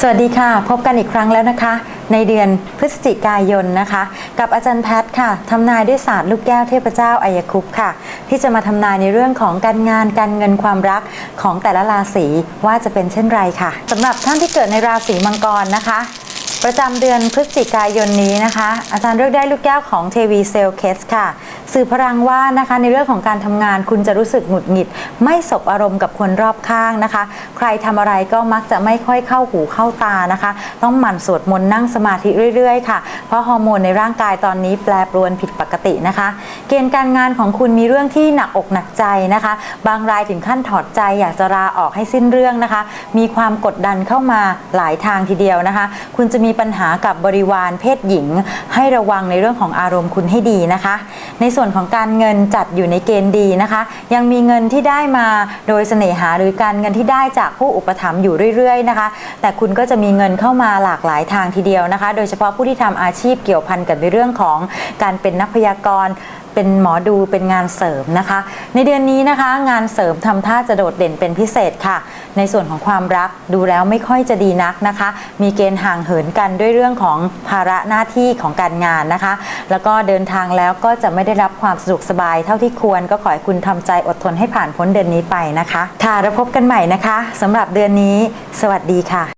สวัสดีค่ะ พบกันอีกครั้งแล้วนะคะ ในเดือนพฤศจิกายนนะคะ กับอาจารย์แพทย์ค่ะทำนายด้วยศาสตร์ลูกแก้วเทพเจ้าอายคุปค่ะ ที่จะมาทำนายในเรื่องของการงานการเงินความรักของแต่ละราศีว่าจะเป็นเช่นไรค่ะสำหรับท่านที่เกิดในราศีมังกรนะคะ ประจำเดือนพฤศจิกายนนี้นะคะ อาจารย์เลือกได้ลูกแก้วของเทวีเซลเคสค่ะ สื่อพลังว่านะคะในเรื่องของการทำงานคุณจะรู้สึกหงุดหงิด ไม่สบอารมณ์กับคนรอบข้างนะคะ ใครทำอะไรก็มักจะไม่ค่อยเข้าหูเข้าตานะคะ ต้องหมั่นสวดมนต์นั่งสมาธิเรื่อยๆค่ะ เพราะฮอร์โมนในร่างกายตอนนี้แปรปรวนผิดปกตินะคะ เกณฑ์การงานของคุณมีเรื่องที่หนักอกหนักใจนะคะ บางรายถึงขั้นถอดใจอยากจะลาออกให้สิ้นเรื่องนะคะ มีความกดดันเข้ามาหลายทางทีเดียวนะคะ คุณจะมีปัญหากับบริวารเพศหญิง ให้ระวังในเรื่องของอารมณ์คุณให้ดีนะคะ ในส่วนของการเงินจัดอยู่ในเกณฑ์ดีนะคะ ยังมีเงินที่ได้มาโดยเสน่หาหรือการเงินที่ได้จากผู้อุปถัมภ์อยู่เรื่อย ๆ นะคะ แต่คุณก็จะมีเงินเข้ามาหลากหลายทางทีเดียวนะคะ โดยเฉพาะผู้ที่ทำอาชีพเกี่ยวพันกับในเรื่องของการเป็นนักพยากรณ์ เป็นหมอดูเป็นงานเสริมนะคะ ในเดือนนี้นะคะ งานเสริมทำท่าจะโดดเด่นเป็นพิเศษค่ะ ในส่วนของความรักดูแล้วไม่ค่อยจะดีนักนะคะ มีเกณฑ์ห่างเหินกันด้วยเรื่องของภาระหน้าที่ของการงานนะคะ แล้วก็เดินทางแล้วก็จะไม่ได้รับความสะดวกสบายเท่าที่ควรก็ขอให้คุณทำใจอดทนให้ผ่านพ้นเดือนนี้ไปนะคะค่ะแล้วพบกันใหม่นะคะสำหรับเดือนนี้ สวัสดีค่ะ